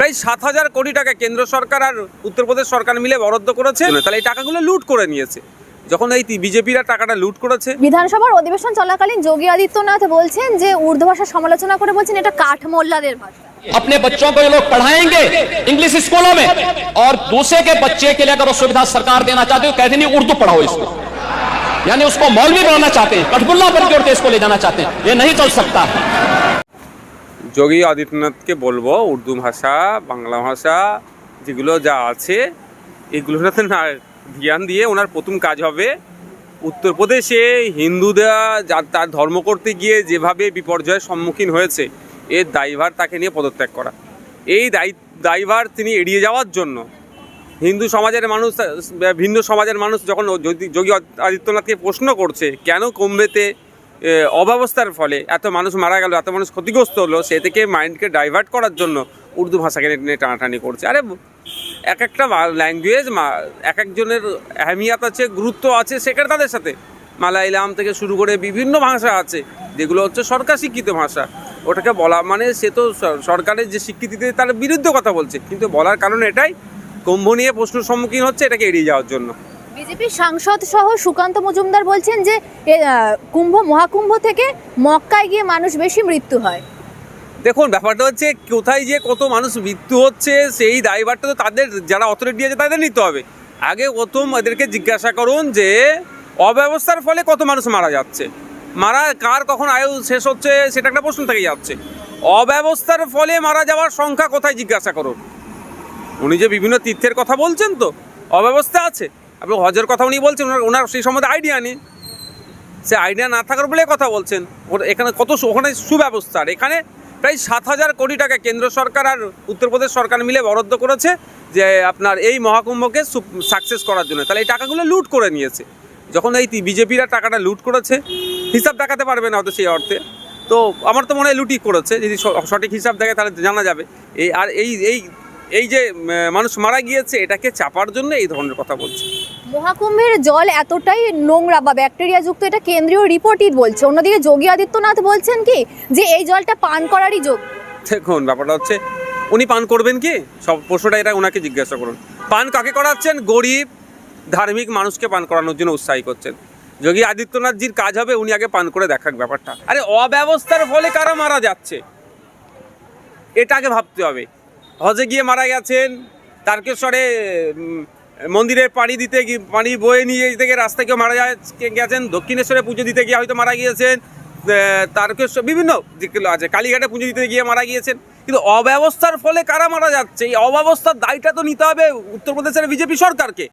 প্রায় সাত হাজার কোটি টাকা কেন্দ্র সরকার আর উত্তরপ্রদেশ সরকার মিলে বরাদ্দ করেছে তাহলে এই টাকাগুলো লুট করে নিয়েছে যখন এই বিজেপিরা টাকাটা লুট করেছে বিধানসভার অধিবেশন চলাকালীন যোগী আদিত্যনাথ বলছেন যে উর্দু ভাষা সমালোচনা করে বলছেন এটা কাঠমোল্লাদের ভাষা अपने बच्चों को ये लोग पढ़ाएंगे इंग्लिश स्कूलों में और दूसरे के बच्चे के लिए अगर वो सुविधा सरकार देना चाहती है तो कहते नहीं उर्दू पढ़ाओ इसको यानी उसको मौलवी बनाना चाहते हैं कठपुल्ला बन के इसको ले जाना चाहते हैं ये नहीं चल सकता है যোগী আদিত্যনাথকে বলব উর্দু ভাষা বাংলা ভাষা যেগুলো যা আছে এগুলোতে না ধ্যান দিয়ে ওনার প্রথম কাজ হবে উত্তরপ্রদেশে হিন্দুরা যা তার ধর্ম করতে গিয়ে যেভাবে বিপর্যয়ের সম্মুখীন হয়েছে এর দায়ভার তাকে নিয়ে পদত্যাগ করা। এই দায়ী দায়ভার তিনি এড়িয়ে যাওয়ার জন্য। হিন্দু সমাজের মানুষ ভিন্ন সমাজের মানুষ যখন যোগী আদিত্যনাথকে প্রশ্ন করছে কেন কুম্ভেতে এ, অব্যবস্থার ফলে এত মানুষ মারা গেল, এত মানুষ ক্ষতিগ্রস্ত হলো, সে থেকে মাইন্ডকে ডাইভার্ট করার জন্য উর্দু ভাষাকে নিয়ে টানাটানি করছে। আরে, এক একটা ল্যাঙ্গুয়েজ এক একজনের আহমিয়াত আছে, গুরুত্ব আছে সেখানে তাদের সাথে? মালায়ালাম থেকে শুরু করে বিভিন্ন ভাষা আছে, যেগুলো হচ্ছে সরকার শিক্ষিত ভাষা। ওটাকে বলা মানে সে তো সরকারের যে স্বীকৃতিতে তার বিরুদ্ধে কথা বলছে। কিন্তু বলার কারণ এটাই, কুম্ভ নিয়ে প্রশ্নের সম্মুখীন হচ্ছে, এটাকে এড়িয়ে যাওয়ার জন্য। বিজেপি সাংসদ সহ সুকান্ত মজুমদার বলছেন যে কুম্ভ, মহাকুম্ভ থেকে মক্কায় গিয়ে মানুষ বেশি মৃত্যু হয়। দেখুন, ব্যাপারটা হচ্ছে কোথায় যে কত মানুষ মৃত্যু হচ্ছে, সেই দায়ভারটা তো তাদের, যারা অথরিটি আছে তাদের নিতে হবে। আগে প্রথম এদেরকে জিজ্ঞাসা করুন যে, অব্যবস্থার ফলে কত মানুষ মারা যাচ্ছে? মারা, কার কখন আয়ু শেষ হচ্ছে, সেটা একটা প্রশ্ন থেকে যাচ্ছে। অব্যবস্থার ফলে মারা যাওয়ার সংখ্যা কোথায় জিজ্ঞাসা করুন? উনি যে বিভিন্ন তীর্থের কথা বলছেন তো, অব্যবস্থা আছে। আপনি হজের কথা উনি বলছেন, ওনার সেই সম্বন্ধে আইডিয়া নেই। সে আইডিয়া না থাকার বলে কথা বলছেন। এখানে কত ওখানে সুব্যবস্থা। আর এখানে প্রায় সাত হাজার কোটি টাকা কেন্দ্র সরকার আর উত্তরপ্রদেশ সরকার মিলে বরাদ্দ করেছে যে আপনার এই মহাকুম্ভকে সাকসেস করার জন্য। তাহলে এই টাকাগুলো লুট করে নিয়েছে। যখন এই বিজেপিরা টাকাটা লুট করেছে, হিসাব দেখাতে পারবে না হয়তো সেই অর্থে। তো আমার তো মনে হয় লুটি করেছে। যদি সঠিক হিসাব দেখে তাহলে জানা যাবে। এই আর এই এই এই যে মানুষ মারা গিয়েছে এটাকে চাপার জন্য এই ধরনের কথা বলছে। মহাকুম্ভের জল এতটাই নোংরা বা ব্যাকটেরিয়া যুক্ত এটা কেন্দ্রীয় রিপোর্টই বলছে। অন্যদিকে যোগী আদিত্যনাথ বলছেন কি যে এই জলটা পান করারই যোগ। দেখুন ব্যাপারটা হচ্ছে উনি পান করবেন কি? সব প্রশ্নটা এটা ওনাকে জিজ্ঞাসা করুন। পান কাকে করাচ্ছেন? গরিব ধার্মিক মানুষকে পান করানোর জন্য উৎসাহী করছেন। যোগী আদিত্যনাথ আদিত্যনাথজির কাজ হবে উনি আগে পান করে দেখাক ব্যাপারটা। আরে অব্যবস্থার ফলে কারা মারা যাচ্ছে? এটাকে ভাবতে হবে। হজে গিয়ে মারা গেছেন, তারকেশ্বরে মন্দিরে পানি দিতে পানি বয়ে নিয়ে যেতে গিয়ে রাস্তা কেউ মারা গেছেন, দক্ষিণেশ্বরে পুজো দিতে গিয়ে হয়তো মারা গিয়েছেন তারকেশ্বর, বিভিন্ন যেগুলো আছে, কালীঘাটে পুজো দিতে গিয়ে মারা গিয়েছেন, কিন্তু অব্যবস্থার ফলে কারা মারা যাচ্ছে? এই অব্যবস্থার দায়টা তো নিতে হবে উত্তরপ্রদেশের বিজেপি সরকারকে।